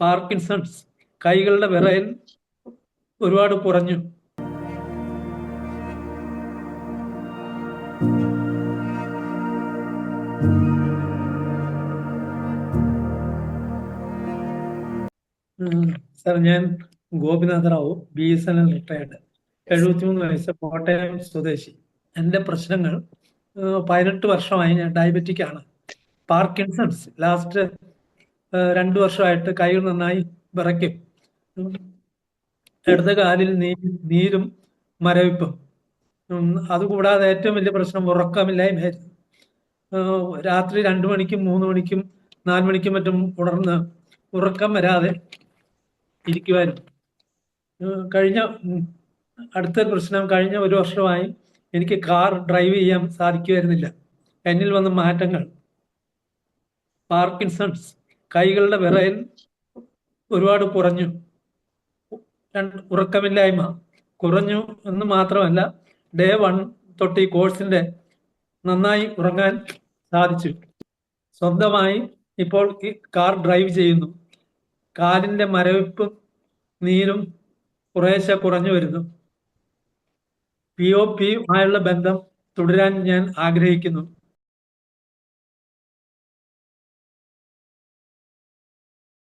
Parkinson's കൈകളുടെ വിറയൽ ഒരുപാട് കുറഞ്ഞു. സാർ ഞാൻ Gopinath Rao B S N L retired എഴുപത്തിമൂന്ന് വയസ്സ് കോട്ടയം സ്വദേശി. എന്റെ പ്രശ്നങ്ങൾ പതിനെട്ട് വർഷമായി ഞാൻ ഡയബറ്റിക് ആണ്. പാർക്കിൻസൺസ് ലാസ്റ്റ് രണ്ട് വർഷമായിട്ട് കൈ നന്നായി വിറയ്ക്കും. ഇടത് കാലിൽ നീ നീരും മരവിപ്പും. അതുകൂടാതെ ഏറ്റവും വലിയ പ്രശ്നം ഉറക്കമില്ലായ്മ. രാത്രി രണ്ടു മണിക്കും മൂന്ന് മണിക്കും നാല് മണിക്കും മറ്റും ഉണർന്ന് ഉറക്കം വരാതെ ഇരിക്കുവാനും. കഴിഞ്ഞ അടുത്ത പ്രശ്നം കഴിഞ്ഞ ഒരു വർഷമായി എനിക്ക് കാർ ഡ്രൈവ് ചെയ്യാൻ സാധിക്കുമായിരുന്നില്ല എന്നിൽ വന്ന മാറ്റങ്ങൾ. പാർക്കിൻസൺസ്. കൈകളുടെ വിറയൽ ഒരുപാട് കുറഞ്ഞു. ഉറക്കമില്ലായ്മ കുറഞ്ഞു എന്ന് മാത്രമല്ല ഡേ വൺ തൊട്ട് ഈ കോഴ്സിന്റെ നന്നായി ഉറങ്ങാൻ സാധിച്ചു. സ്വന്തമായി ഇപ്പോൾ കാർ ഡ്രൈവ് ചെയ്യുന്നു. കാലിന്റെ മരവിപ്പും നീരും കുറേശ്ശെ കുറഞ്ഞു വരുന്നു. പി ഒ പിയുമായുള്ള ബന്ധം തുടരാൻ ഞാൻ ആഗ്രഹിക്കുന്നു.